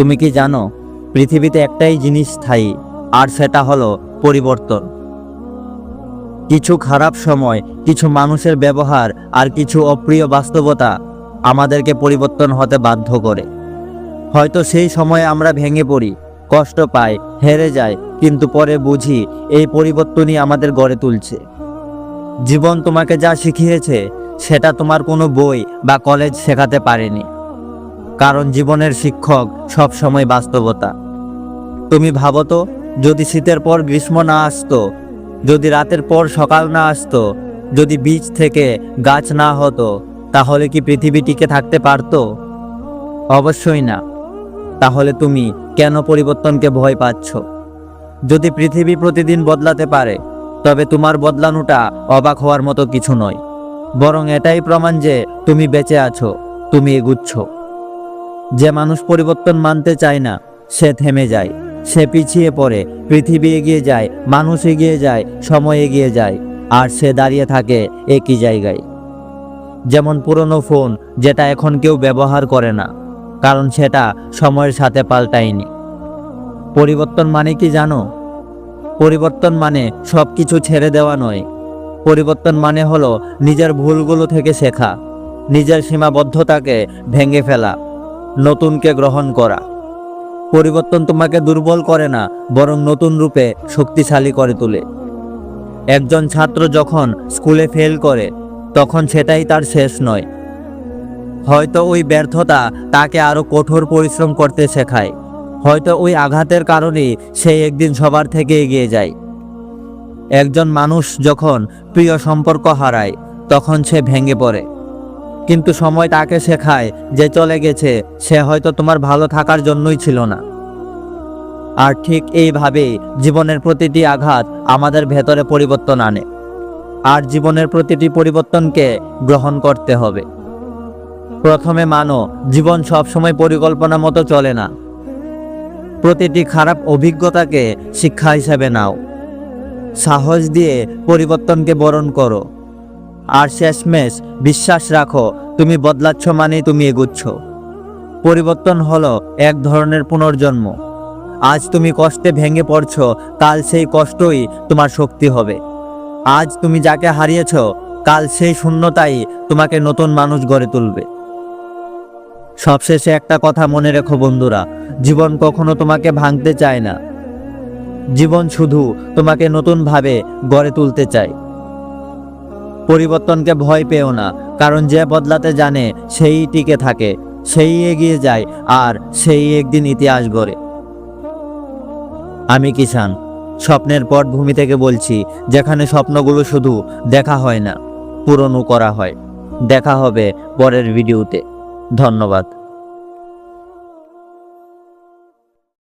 তুমি কি জানো, পৃথিবীতে একটাই জিনিস স্থায়ী, আর সেটা হলো পরিবর্তন। কিছু খারাপ সময়, কিছু মানুষের ব্যবহার, আর কিছু অপ্রিয় বাস্তবতা আমাদেরকে পরিবর্তন হতে বাধ্য করে। হয়তো সেই সময়ে আমরা ভেঙে পড়ি, কষ্ট পাই, হেরে যাই, কিন্তু পরে বুঝি এই পরিবর্তনই আমাদের গড়ে তুলছে। জীবন তোমাকে যা শিখিয়েছে, সেটা তোমার কোনো বই বা কলেজ শেখাতে পারেনি। কারণ জীবনের শিক্ষক সব সময় বাস্তবতা। তুমি ভাবো তো, যদি শীতের পর গ্রীষ্ম না আসতো, যদি রাতের পর সকাল না আসতো, যদি বীজ থেকে গাছ না হতো, তাহলে কি পৃথিবী টিকে থাকতে পারতো? অবশ্যই না। তাহলে তুমি কেন পরিবর্তনকে ভয় পাচ্ছ? যদি পৃথিবী প্রতিদিন বদলাতে পারে, তবে তোমার বদলানোটা অবাক হওয়ার মতো কিছু নয়। বরং এটাই প্রমাণ যে তুমি বেঁচে আছো, তুমি এগুচ্ছ। যে মানুষ পরিবর্তন মানতে চায় না, সে থেমে যায়, সে পিছিয়ে পড়ে, পৃথিবী এগিয়ে যায়, মানুষ এগিয়ে যায়, সময় এগিয়ে যায়, আর সে দাঁড়িয়ে থাকে একই জায়গায়। যেমন পুরনো ফোন, যেটা এখন কেউ ব্যবহার করে না, কারণ সেটা সময়ের সাথে পাল্টায়নি। পরিবর্তন মানে কি জানো? পরিবর্তন মানে সব কিছু ছেড়ে দেওয়া নয়। পরিবর্তন মানে হলো নিজের ভুলগুলো থেকে শেখা, নিজের সীমাবদ্ধতাকে ভেঙে ফেলা। নতুনকে গ্রহণ করা। পরিবর্তন তোমাকে দুর্বল করে না, বরং নতুন রূপে শক্তিশালী করে তোলে। একজন ছাত্র যখন স্কুলে ফেল করে, তখন সেটাই তার শেষ নয়। হয়তো ওই ব্যর্থতা তাকে আরও কঠোর পরিশ্রম করতে শেখায়। হয়তো ওই আঘাতের কারণেই সে একদিন সবার থেকে এগিয়ে যায়। একজন মানুষ যখন প্রিয় সম্পর্ক হারায়, তখন সে ভেঙে পড়ে। কিন্তু সময় তাকে শেখায় যে চলে গেছে, সে হয়তো তোমার ভালো থাকার জন্যই ছিল না। আর ঠিক এইভাবেই জীবনের প্রতিটি আঘাত আমাদের ভেতরে পরিবর্তন আনে। আর জীবনের প্রতিটি পরিবর্তনকে গ্রহণ করতে হবে। প্রথমে মানো, জীবন সবসময় পরিকল্পনা মতো চলে না। প্রতিটি খারাপ অভিজ্ঞতাকে শিক্ষা হিসাবে নাও। সাহস দিয়ে পরিবর্তনকে বরণ করো। আর শেষমেশ বিশ্বাস রাখো, তুমি বদলাচ্ছ মানেই তুমি এগুচ্ছ। পরিবর্তন হলো এক ধরনের পুনর্জন্ম। আজ তুমি কষ্টে ভেঙে পড়ছ, কাল সেই কষ্টই তোমার শক্তি হবে। আজ তুমি যাকে হারিয়েছ, কাল সেই শূন্যতাই তোমাকে নতুন মানুষ গড়ে তুলবে। সবশেষে একটা কথা মনে রেখো বন্ধুরা, জীবন কখনো তোমাকে ভাঙতে চায় না। জীবন শুধু তোমাকে নতুনভাবে গড়ে তুলতে চায়। পরিবর্তনকে ভয় পেও না, কারণ যে বদলাতে জানে সেই টিকে থাকে, সেই এগিয়ে যায় আর সেই একদিন ইতিহাস গড়ে। আমি কিষান স্বপ্নের পটভূমি থেকে বলছি, যেখানে স্বপ্নগুলো শুধু দেখা হয় না, পূরণও করা হয়। দেখা হবে পরের ভিডিওতে। ধন্যবাদ।